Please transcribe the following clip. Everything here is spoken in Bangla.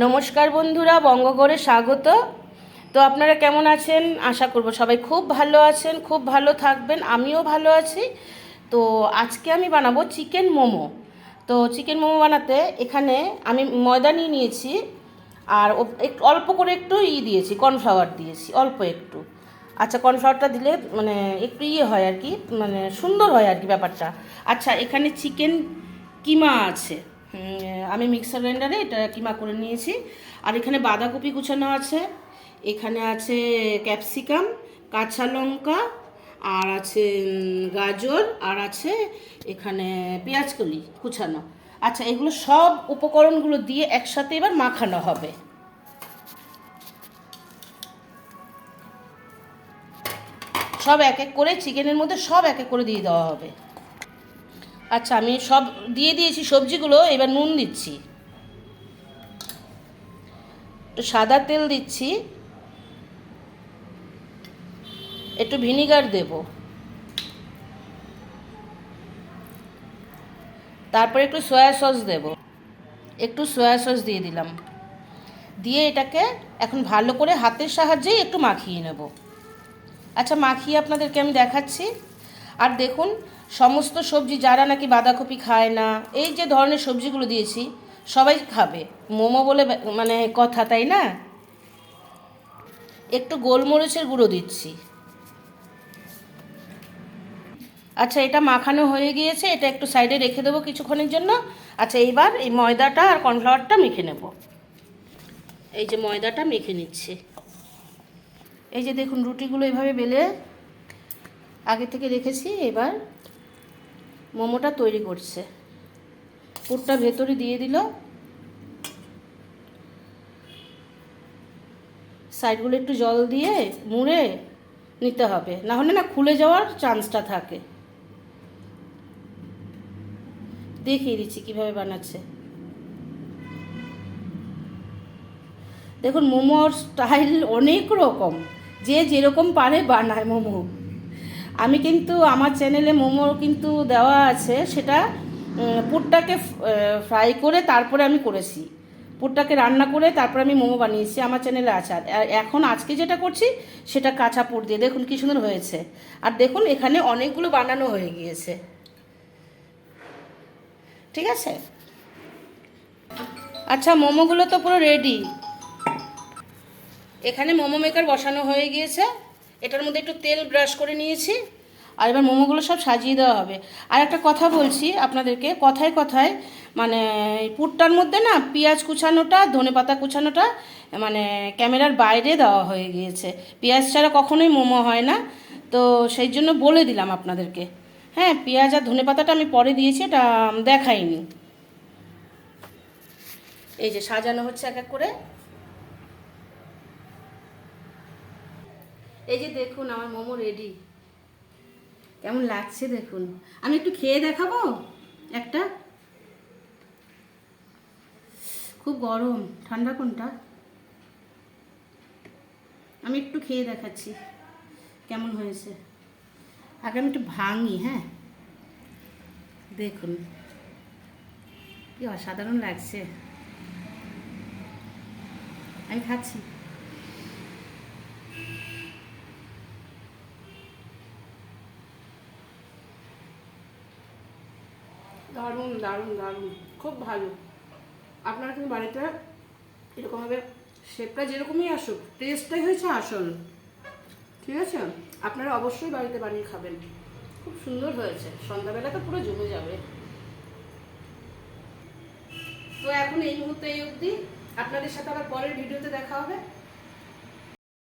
নমস্কার বন্ধুরা, বঙ্গগড়ে স্বাগত। তো আপনারা কেমন আছেন? আশা করব সবাই খুব ভালো আছেন, খুব ভালো থাকবেন, আমিও ভালো আছি। তো আজকে আমি বানাবো চিকেন মোমো। তো চিকেন মোমো বানাতে এখানে আমি ময়দা নিয়ে নিয়েছি, আর অল্প করে একটু ই দিয়েছি, কর্নফ্লাওয়ার দিয়েছি, অল্প একটু। আচ্ছা কর্নফ্লাওয়ারটা দিলে মানে একটু ইয়ে হয় আর কি মানে সুন্দর হয় আর কি ব্যাপারটা। আচ্ছা এখানে চিকেন কিমা আছে। আমি মিক্সার গ্রাইন্ডারে এটা কিমা করে নিয়েছি। আর এখানে বাঁধাকপি কুচানো আছে, এখানে আছে ক্যাপসিকাম কাঁচা লঙ্কা, আর আছে গাজর, আর আছে এখানে পেঁয়াজকলি কুচানো। আচ্ছা এগুলো সব উপকরণগুলো দিয়ে একসাথে এবার মাখানো হবে। সব এক এক করে চিকেনের মধ্যে সব এক এক করে দিয়ে দেওয়া হবে। আচ্ছা আমি সব দিয়ে দিয়েছি সবজিগুলো, এবার নুন দিচ্ছি। একটু সাদা তেল দিচ্ছি। একটু ভিনিগার দেব। তারপরে একটু সয়া সস দেব। একটু সয়া সস দিয়ে দিলাম। দিয়ে এটাকে এখন ভালো করে হাতের সাহায্যেই একটু মাখিয়ে নেব। আচ্ছা মাখিয়ে আপনাদেরকে আমি দেখাচ্ছি। আর দেখুন সমস্ত সবজি যারা নাকি বাঁধাকপি খায় না, এই যে ধরনের সবজিগুলো দিয়েছি, সবাই খাবে। মোমো বলে মানে কথা, তাই না? একটু গোলমরিচের গুঁড়ো দিচ্ছি। আচ্ছা এটা মাখানো হয়ে গিয়েছে, এটা একটু সাইডে রেখে দেবো কিছুক্ষণের জন্য। আচ্ছা এইবার এই ময়দাটা আর কর্নফ্লাওয়ারটা মেখে নেব। এই যে ময়দাটা মেখে নিচ্ছি। এই যে দেখুন, রুটিগুলো এভাবে বেলে আগে থেকে রেখেছি, এবার মোমোটা তৈরি করছে। পুরটা ভেতরে দিয়ে দিল। সাইডগুলো একটু জল দিয়ে মুড়ে নিতে হবে। না হলে না খুলে যাওয়ার চান্সটা থাকে। দেখিয়ে দিচ্ছি কীভাবে বানাচ্ছে। দেখুন, মোমোর স্টাইল অনেক রকম। যে যেরকম পারে বানায় মোমো। আমি কিন্তু আমার চ্যানেলে মোমো কিন্তু দেওয়া আছে, সেটা পুরটাকে ফ্রাই করে তারপরে আমি করেছি। পুরটাকে রান্না করে তারপরে আমি মোমো বানিয়েছি, আমার চ্যানেলে আছে। আর এখন আজকে যেটা করছি, সেটা কাঁচা পুর দিয়ে। দেখুন কী সুন্দর হয়েছে। আর দেখুন, এখানে অনেকগুলো বানানো হয়ে গিয়েছে। ঠিক আছে? আচ্ছা মোমোগুলো তো পুরো রেডি এখানে মোমো মেকার বসানো হয়ে গিয়েছে। এটার মধ্যে একটু তেল ব্রাশ করে নিয়েছি, আর এবার মোমোগুলো সব সাজিয়ে দেওয়া হবে। আর একটা কথা বলছি আপনাদেরকে, কথায় কথায় মানে পুরটার মধ্যে না পেঁয়াজ কুচানোটা, ধনে পাতা কুচানোটা মানে ক্যামেরার বাইরে দেওয়া হয়ে গিয়েছে। পেঁয়াজ ছাড়া কখনোই মোমো হয় না। তো সেই জন্য বলে দিলাম আপনাদেরকে। হ্যাঁ পেঁয়াজ আর ধনে পাতাটা আমি পরে দিয়েছি, এটা দেখাইনি। এই যে সাজানো হচ্ছে এক এক করে। এই যে দেখুন, আমার মোমো রেডি কেমন লাগছে দেখুন। আমি একটু খেয়ে দেখাবো? একটা? খুব গরম। ঠান্ডা কোনটা? আমি একটু খেয়ে দেখাচ্ছি, কেমন হয়েছে। আগে আমি একটু ভাঙি হ্যাঁ? দেখুন। কি অসাধারণ লাগছে। আমি খাচ্ছি। দারুণ দারুণ দারুণ। খুব ভালো। আপনারা কিন্তু বাড়িতে এরকমভাবে শেপটা যেরকমই আসুক টেস্টটাই হয়েছে আসল। ঠিক আছে? আপনারা অবশ্যই বাড়িতে বানিয়ে খাবেন। খুব সুন্দর হয়েছে। সন্ধ্যাবেলা তো পুরো জমে যাবে। তো এখন এই মুহূর্তে এই অবধি। আপনাদের সাথে আবার পরের ভিডিওতে দেখা হবে।